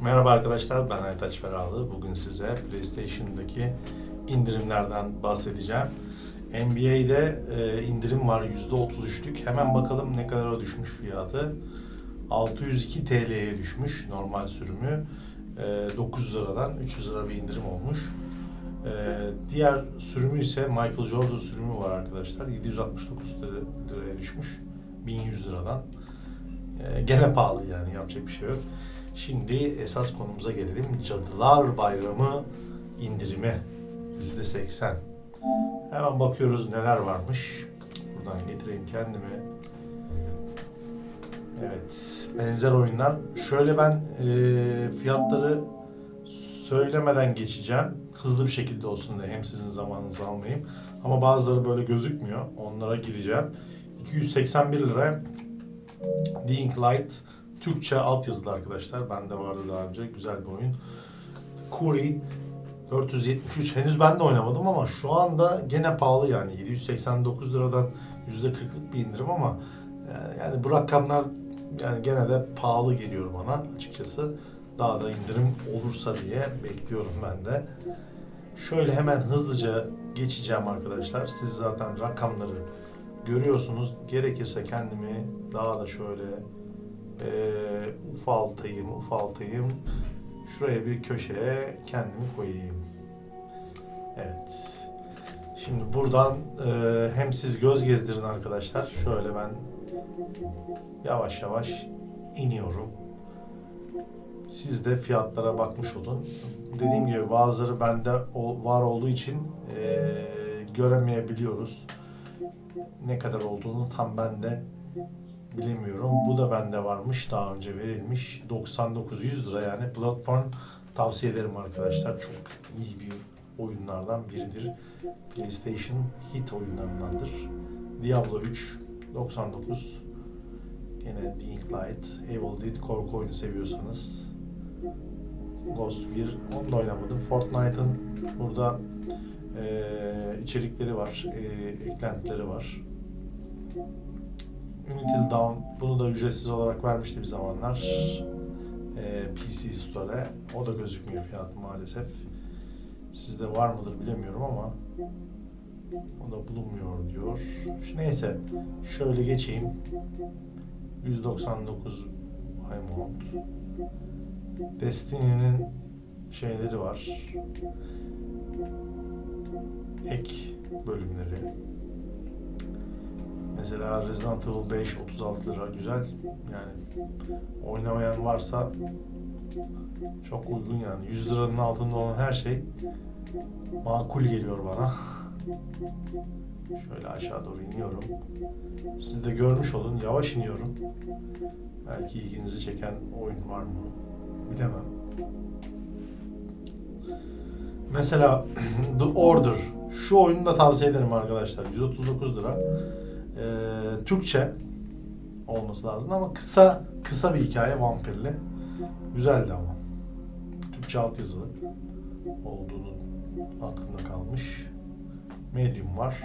Merhaba arkadaşlar, ben Aytaç Ferahlı. Bugün size PlayStation'daki indirimlerden bahsedeceğim. NBA'de e, indirim var %33'lük. Hemen bakalım ne kadar düşmüş fiyatı. 602 TL'ye düşmüş normal sürümü. E, 900 liradan 300 lira bir indirim olmuş. E, diğer sürümü ise Michael Jordan sürümü var arkadaşlar. 769 lira- liraya düşmüş. 1100 liradan. E, gene pahalı yani yapacak bir şey yok. Şimdi esas konumuza gelelim. Cadılar Bayramı indirimi %80. Hemen bakıyoruz neler varmış. Buradan getireyim kendimi. Evet, benzer oyunlar. Şöyle ben e, fiyatları söylemeden geçeceğim. Hızlı bir şekilde olsun diye hem sizin zamanınızı almayayım. Ama bazıları böyle gözükmüyor. Onlara gireceğim. 281 lira Dying Light Türkçe altyazılı arkadaşlar. Bende vardı daha önce. Güzel bir oyun. Kuri 473. Henüz ben de oynamadım ama şu anda gene pahalı yani. 789 liradan %40'lık bir indirim ama e, yani bu rakamlar yani gene de pahalı geliyor bana açıkçası. Daha da indirim olursa diye bekliyorum ben de. Şöyle hemen hızlıca geçeceğim arkadaşlar. Siz zaten rakamları görüyorsunuz. Gerekirse kendimi daha da şöyle eee ufaltayım, ufaltayım. Şuraya bir köşeye kendimi koyayım. Evet. Şimdi buradan eee, hem siz göz gezdirin arkadaşlar. Şöyle ben yavaş yavaş iniyorum. Siz de fiyatlara bakmış olun. Dediğim gibi bazıları bende var olduğu için eee, göremeyebiliyoruz. Ne kadar olduğunu tam ben de bilemiyorum. Bu da bende varmış. Daha önce verilmiş. 99-100 lira yani. Bloodborne tavsiye ederim arkadaşlar. Çok iyi bir oyunlardan biridir. PlayStation hit oyunlarındandır. Diablo 3 99 Yine Dying Light, Evil Dead korku oyunu seviyorsanız Ghost 1 onu da oynamadım. Fortnite'ın burada eee, içerikleri var, eee, eklentileri var. Until Dawn bunu da ücretsiz olarak vermişti bir zamanlar. Ee, PC Store'e. O da gözükmüyor fiyatı maalesef. Sizde var mıdır bilemiyorum ama o da bulunmuyor diyor. Neyse şöyle geçeyim. 199 Paymount. Destiny'nin şeyleri var. Ek bölümleri. Mesela Resident Evil 5 36 lira güzel. Yani oynamayan varsa çok uygun yani. 100 liranın altında olan her şey makul geliyor bana. Şöyle aşağı doğru iniyorum. Siz de görmüş olun. Yavaş iniyorum. Belki ilginizi çeken oyun var mı? Bilemem. Mesela The Order. Şu oyunu da tavsiye ederim arkadaşlar. 139 lira. Ee, Türkçe olması lazım ama kısa kısa bir hikaye vampirli. Güzeldi ama. Türkçe altyazılı olduğunu aklımda kalmış. Medium var.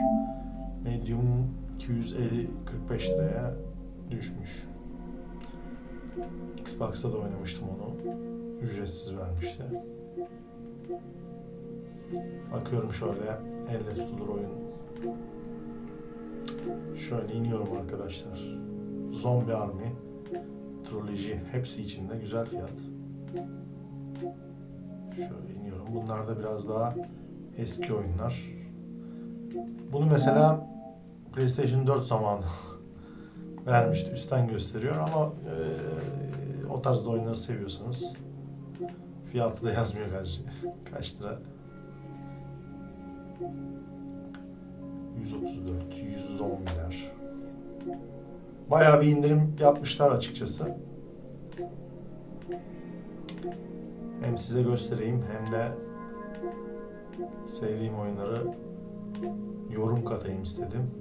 Medium 250-45 liraya düşmüş. Xbox'ta da oynamıştım onu. Ücretsiz vermişti. Bakıyorum şöyle elle tutulur oyun Şöyle iniyorum arkadaşlar. Zombie Army, Trilogy hepsi içinde güzel fiyat. Şöyle iniyorum. Bunlar da biraz daha eski oyunlar. Bunu mesela PlayStation 4 zamanı vermişti. Üstten gösteriyor ama eee, o tarzda oyunları seviyorsanız fiyatı da yazmıyor kaç, kaç lira. 134, 100 zombiler. Bayağı bir indirim yapmışlar açıkçası. Hem size göstereyim hem de sevdiğim oyunları yorum katayım istedim.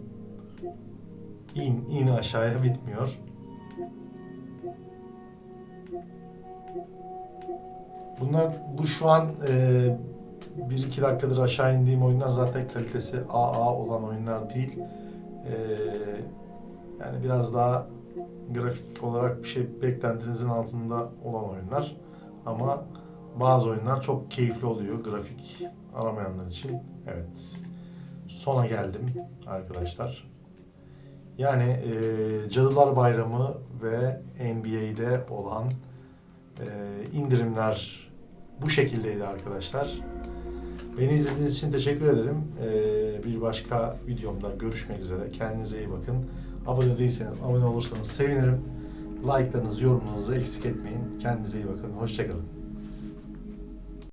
İn, in aşağıya bitmiyor. Bunlar bu şu an e, bir iki dakikadır aşağı indiğim oyunlar zaten kalitesi AA olan oyunlar değil. Ee, yani biraz daha grafik olarak bir şey beklentinizin altında olan oyunlar. Ama bazı oyunlar çok keyifli oluyor grafik aramayanlar için. Evet. Sona geldim arkadaşlar. Yani e, Cadılar Bayramı ve NBA'de olan e, indirimler bu şekildeydi arkadaşlar. Beni izlediğiniz için teşekkür ederim. E, bir başka videomda görüşmek üzere. Kendinize iyi bakın. Abone değilseniz, abone olursanız sevinirim. Like'larınızı, yorumlarınızı eksik etmeyin. Kendinize iyi bakın. Hoşçakalın.